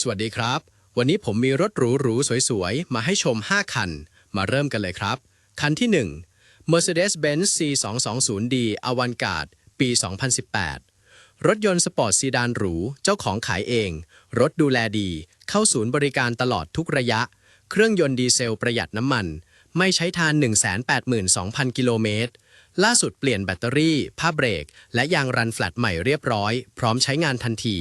สวัสดีครับ วันนี้ผมมีรถหรูๆ สวยๆ มาให้ชม 5 คัน มาเริ่มกันเลยครับ คันที่ 1 Mercedes-Benz C220D Avantgarde ปี 2018 รถยนต์สปอร์ตซีดานหรู เจ้าของขายเอง รถดูแลดี เข้าศูนย์บริการตลอดทุกระยะ เครื่องยนต์ดีเซลประหยัดน้ำมัน ไม่ใช้ทาน 182,000 กิโลเมตร ล่าสุดเปลี่ยนแบตเตอรี่ ผ้าเบรก และยางรันแฟลตใหม่เรียบร้อย พร้อมใช้งานทันที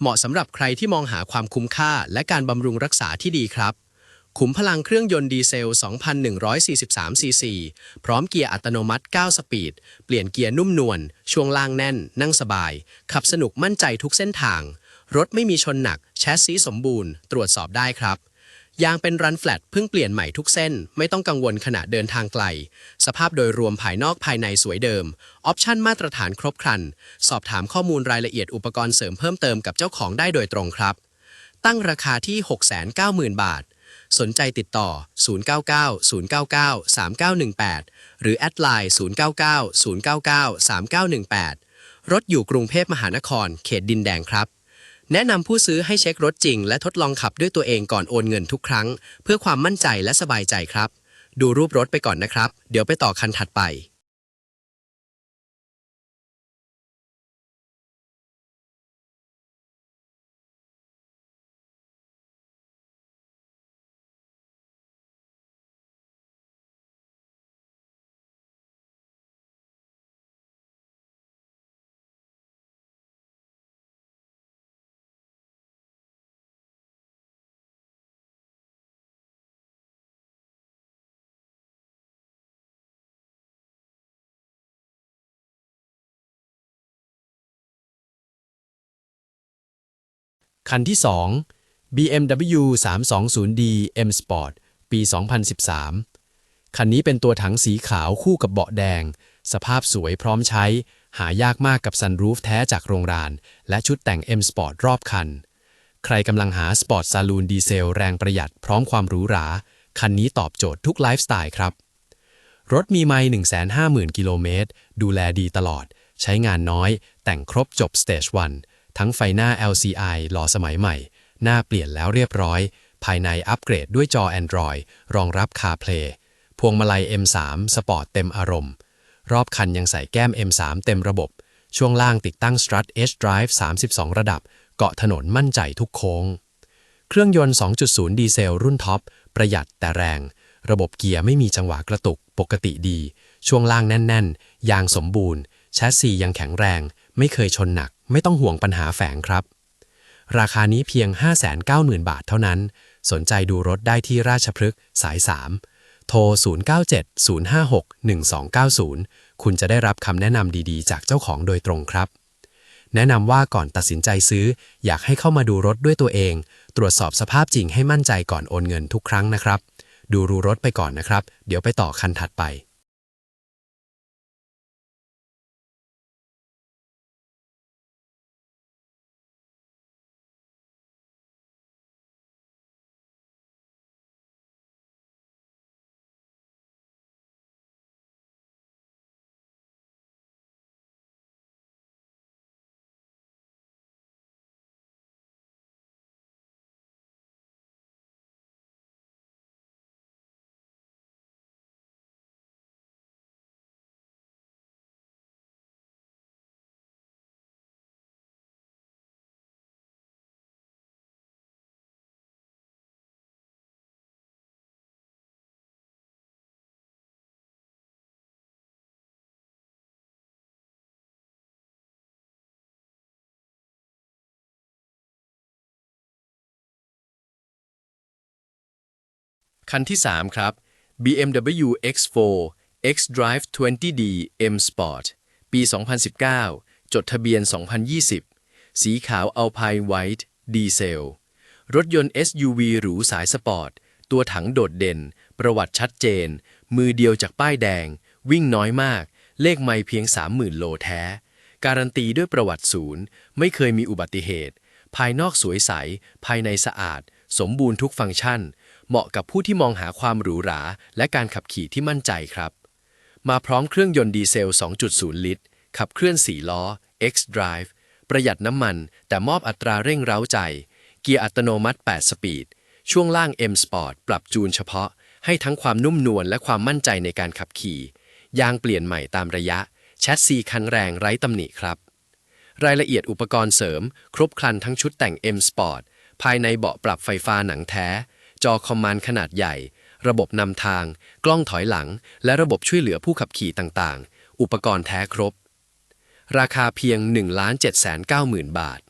เหมาะสำหรับใครที่มองหาความคุ้มค่า และการบำรุงรักษาที่ดีครับ ขุมพลังเครื่องยนต์ดีเซล 2,143 ซีซี พร้อมเกียร์อัตโนมัติ 9 สปีด เปลี่ยนเกียร์นุ่มนวล ช่วงล่างแน่น นั่งสบาย ขับสนุกมั่นใจทุกเส้นทาง รถไม่มีชนหนัก แชสซีสมบูรณ์ ตรวจสอบได้ครับ ยางเป็นรันแฟลตเพิ่งเปลี่ยนใหม่ทุกเส้น ไม่ต้องกังวลขณะเดินทางไกล สภาพโดยรวมภายนอกภายในสวยเดิม ออปชั่นมาตรฐานครบครัน สอบถามข้อมูลรายละเอียดอุปกรณ์เสริมเพิ่มเติมกับเจ้าของได้โดยตรงครับ ตั้งราคาที่ 690,000 บาท สนใจติดต่อ 099 099 3918 หรือแอดไลน์099 099 3918 รถอยู่กรุงเทพมหานคร เขตดินแดงครับ แนะนำผู้ซื้อให้เช็ครถจริง และทดลองขับด้วยตัวเองก่อนโอนเงินทุกครั้ง เพื่อความมั่นใจและสบายใจครับ ดูรูปรถไปก่อนนะครับ เดี๋ยวไปต่อคันถัดไป คันที่ 2 BMW 320D M Sport ปี 2013 คันนี้เป็นตัวถังสีขาวคู่กับเบาะแดง สภาพสวยพร้อมใช้ หายากมากกับซันรูฟแท้จากโรงงาน และชุดแต่ง M Sport รอบคัน ใครกำลังหาสปอร์ตซาลูนดีเซลแรงประหยัดพร้อมความหรูหรา คันนี้ตอบโจทย์ทุกไลฟ์สไตล์ครับรถมีไมล์150,000 กิโลเมตร ดูแลดีตลอด ใช้งานน้อย แต่งครบจบ Stage 1 ทั้งไฟหน้า LCI หล่อสมัยใหม่ หน้าเปลี่ยนแล้วเรียบร้อย ภายในอัปเกรดด้วยจอ Android รองรับ CarPlay พวงมาลัย M3 สปอร์ตเต็มอารมณ์ รอบคันยังใส่แก้ม M3 เต็มระบบ ช่วงล่างติดตั้ง Strut Edge Drive 32 ระดับ เกาะถนนมั่นใจทุกโค้ง เครื่องยนต์ 2.0 ดีเซลรุ่นท็อป ประหยัดแต่แรง ระบบเกียร์ไม่มีจังหวะกระตุก ปกติดี ช่วงล่างแน่น ๆ ยางสมบูรณ์ แชสซียังแข็งแรง ไม่เคยชนหนัก ไม่ต้องห่วงปัญหาแฝงครับ ราคานี้เพียง 590,000 บาทเท่านั้น สนใจดูรถได้ที่ราชพฤกษ์สาย 3 โทร 0970561290 คุณจะได้รับคำแนะนำดีๆ จากเจ้าของโดยตรงครับ แนะนำว่าก่อนตัดสินใจซื้อ อยากให้เข้ามาดูรถด้วยตัวเอง ตรวจสอบสภาพจริงให้มั่นใจก่อนโอนเงินทุกครั้งนะครับ ดูรูรถไปก่อนนะครับ เดี๋ยวไปต่อคันถัดไป คันที่ 3 ครับ BMW X4 X-Drive 20D M Sport ปี 2019 จดทะเบียน 2020 สีขาว Alpine White ดีเซล รถยนต์ SUV หรูสายสปอร์ต ตัวถังโดดเด่น ประวัติชัดเจน มือเดียวจากป้ายแดง วิ่งน้อยมาก เลขไม่เพียง 30,000 โลแท้ การันตีด้วยประวัติศูนย์ ไม่เคยมีอุบัติเหตุ ภายนอกสวยใส ภายในสะอาด สมบูรณ์ทุกฟังก์ชัน เหมาะกับผู้ที่มองหาความหรูหรา และการขับขี่ที่มั่นใจครับ มาพร้อมเครื่องยนต์ดีเซล 2.0 ลิตร ขับเคลื่อน 4 ล้อ X-Drive ประหยัดน้ำมัน แต่มอบอัตราเร่งเร้าใจ เกียร์อัตโนมัติ 8 สปีด ช่วงล่าง M Sport ปรับจูนเฉพาะ ให้ทั้งความนุ่มนวลและความมั่นใจในการขับขี่ ยางเปลี่ยนใหม่ตามระยะ แชสซีคันแรงไร้ตำหนิครับ รายละเอียดอุปกรณ์เสริม ครบครันทั้งชุดแต่ง M Sport ภายในเบาะปรับไฟฟ้าหนังแท้ จอคอมมานด์ขนาดใหญ่ ระบบนำทาง กล้องถอยหลัง และระบบช่วยเหลือผู้ขับขี่ต่างๆ อุปกรณ์แท้ครบ ราคาเพียง 1 7 9 0 0 0 0 บาท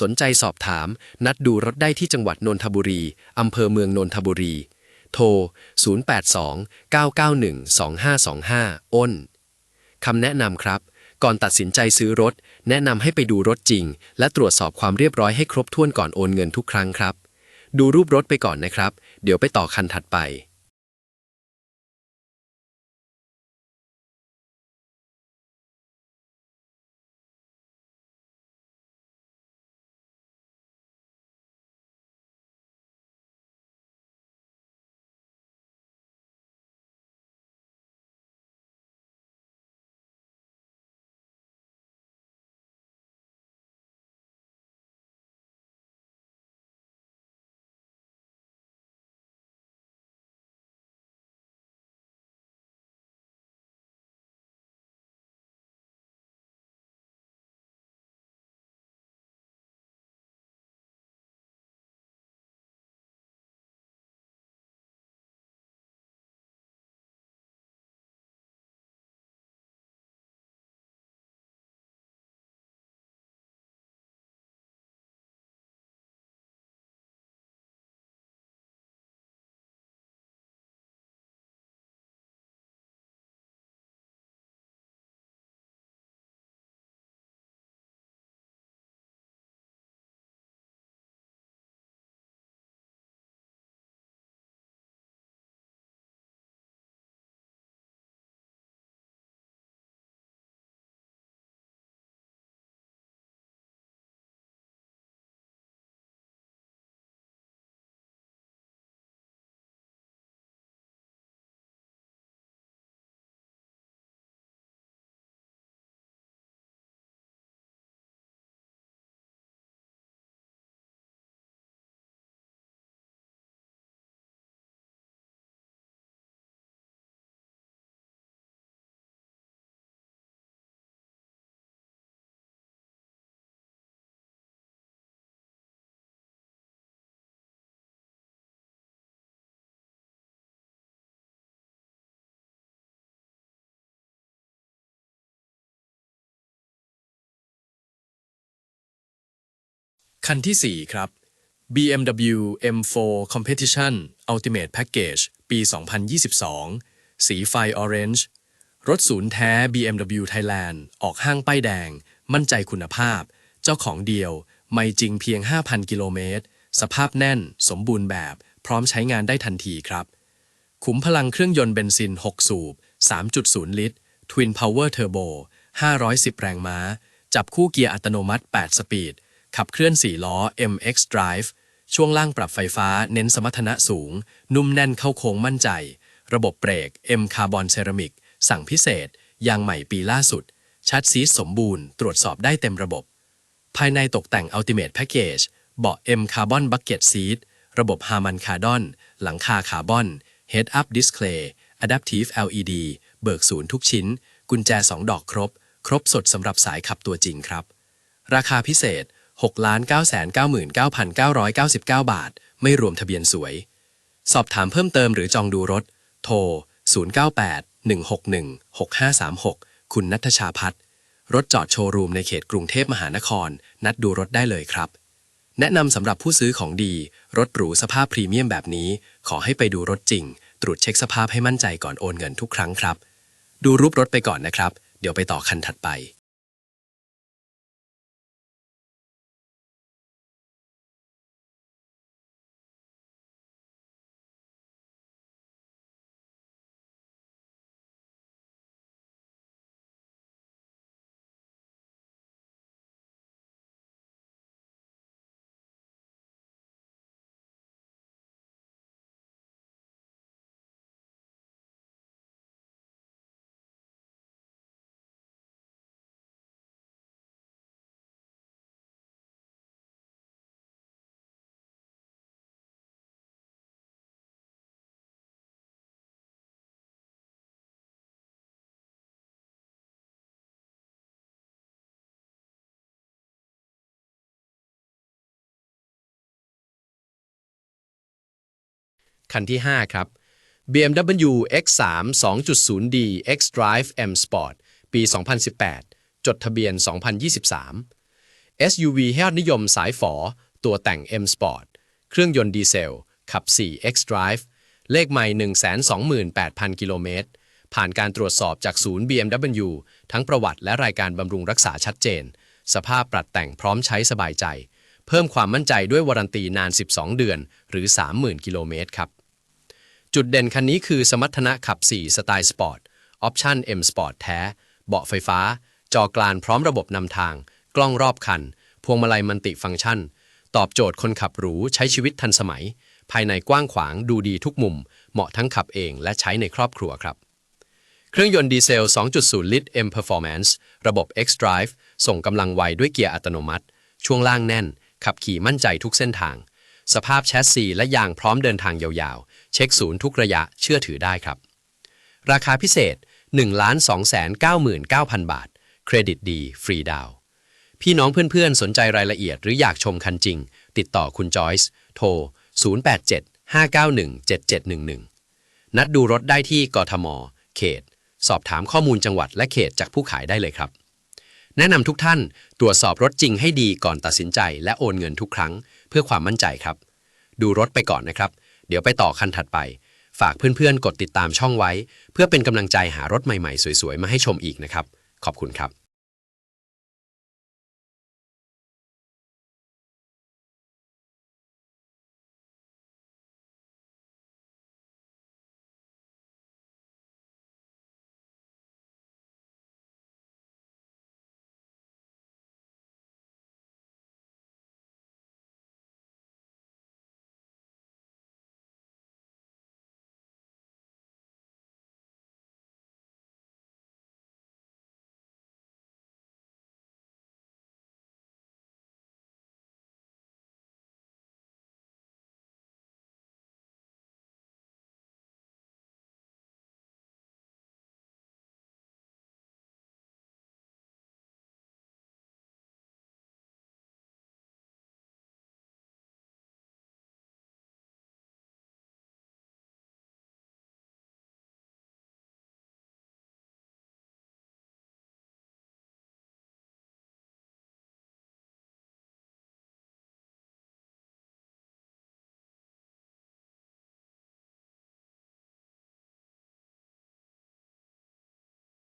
สนใจสอบถาม นัดดูรถได้ที่จังหวัดนนทบุรี อำเภอเมืองนนทบุรี โทร 082 991 2525 อ้นคำแนะนำครับก่อนตัดสินใจซื้อรถ แนะนำให้ไปดูรถจริง และตรวจสอบความเรียบร้อยให้ครบถ้วนก่อนโอนเงินทุกครั้งครับ ดูรูปรถไปก่อนนะครับ เดี๋ยวไปต่อคันถัดไป คันที่ 4 ครับ BMW M4 Competition Ultimate Package ปี 2022 สีไฟ Orange รถศูนย์แท้ BMW Thailand ออกห้างป้ายแดง มั่นใจคุณภาพ เจ้าของเดียว ไม่จริงเพียง 5,000 กิโลเมตร สภาพแน่น สมบูรณ์แบบ พร้อมใช้งานได้ทันทีครับ ขุมพลังเครื่องยนต์เบนซิน 6 สูบ 3.0 ลิตร Twin Power Turbo 510 แรงม้า จับคู่เกียร์อัตโนมัติ 8 สปีด ขับเคลื่อน 4 ล้อ MX Drive ช่วงล่างปรับไฟฟ้าเน้นสมรรถนะสูง นุ่มแน่นเข้าโค้งมั่นใจ ระบบเบรก M Carbon Ceramic สั่งพิเศษ ยางใหม่ปีล่าสุด ชัดซีสสมบูรณ์ ตรวจสอบได้เต็มระบบ ภายในตกแต่ง Ultimate Package เบาะ M Carbon Bucket Seat ระบบ Harman Kardon หลังคาคาร์บอน Head Up Display Adaptive LED เบิกศูนย์ทุกชิ้น กุญแจ 2 ดอกครบ ครบสดสำหรับสายขับตัวจริงครับ ราคาพิเศษ 6 9 9 9 9 9 9 บาท ไม่รวมทะเบียนสวย สอบถามเพิ่มเติมหรือจองดูรถ โทร 098 161 6536 คุณนัทชาพัฒน์รถจอดโชว์รูมในเขตกรุงเทพมหานคร นัดดูรถได้เลยครับ แนะนำสำหรับผู้ซื้อของดี รถหรูสภาพพรีเมียมแบบนี้ ขอให้ไปดูรถจริง ตรวจเช็คสภาพให้มั่นใจก่อนโอนเงินทุกครั้งครับ ดูรูปรถไปก่อนนะครับ เดี๋ยวไปต่อคันถัดไป คันที่ 5 ครับ BMW X3 2.0D X Drive M Sport ปี 2018 จดทะเบียน 2023 SUV ให้ยอดนิยมสายฝอ ตัวแต่ง M Sport เครื่องยนต์ดีเซล ขับ 4 X Drive เลขไม่ 128,000 กิโลเมตร ผ่านการตรวจสอบจากศูนย์ BMW ทั้งประวัติและรายการบำรุงรักษาชัดเจน สภาพปรับแต่งพร้อมใช้สบายใจ เพิ่มความมั่นใจด้วยวารันตีนาน 12 เดือน หรือ 30,000 กิโลเมตรครับ จุดเด่นคันนี้คือสมรรถนะขับ 4 สไตล์สปอร์ต ออปชั่น M Sport แท้ เบาะไฟฟ้า จอกลานพร้อมระบบนำทาง กล้องรอบคัน พวงมาลัยมัลติฟังก์ชัน ตอบโจทย์คนขับหรูใช้ชีวิตทันสมัย ภายในกว้างขวางดูดีทุกมุม เหมาะทั้งขับเองและใช้ในครอบครัวครับ เครื่องยนต์ดีเซล 2.0 ลิตร M Performance ระบบ X Drive ส่งกำลังไวด้วยเกียร์อัตโนมัติ ช่วงล่างแน่น ขับขี่มั่นใจทุกเส้นทาง สภาพแชสซีและยางพร้อมเดินทางยาวๆ เช็คศูนย์ทุกระยะเชื่อถือได้ครับ ราคาพิเศษ 1,299,000 บาท เครดิตดี ฟรีดาว พี่น้องเพื่อนๆ สนใจรายละเอียดหรืออยากชมคันจริง ติดต่อคุณจอยส์โทร 087-591-7711 นัดดูรถได้ที่กทม เขต สอบถามข้อมูลจังหวัดและเขตจากผู้ขายได้เลยครับแนะนำทุกท่านตรวจสอบรถจริงให้ดีก่อนตัดสินใจและโอนเงินทุกครั้ง เพื่อความมั่นใจครับ ดูรถไปก่อนนะครับ เดี๋ยวไปต่อคันถัดไป ฝากเพื่อนๆ กดติดตามช่องไว้ เพื่อเป็นกำลังใจหารถใหม่ๆ สวยๆ มาให้ชมอีกนะครับ ขอบคุณครับ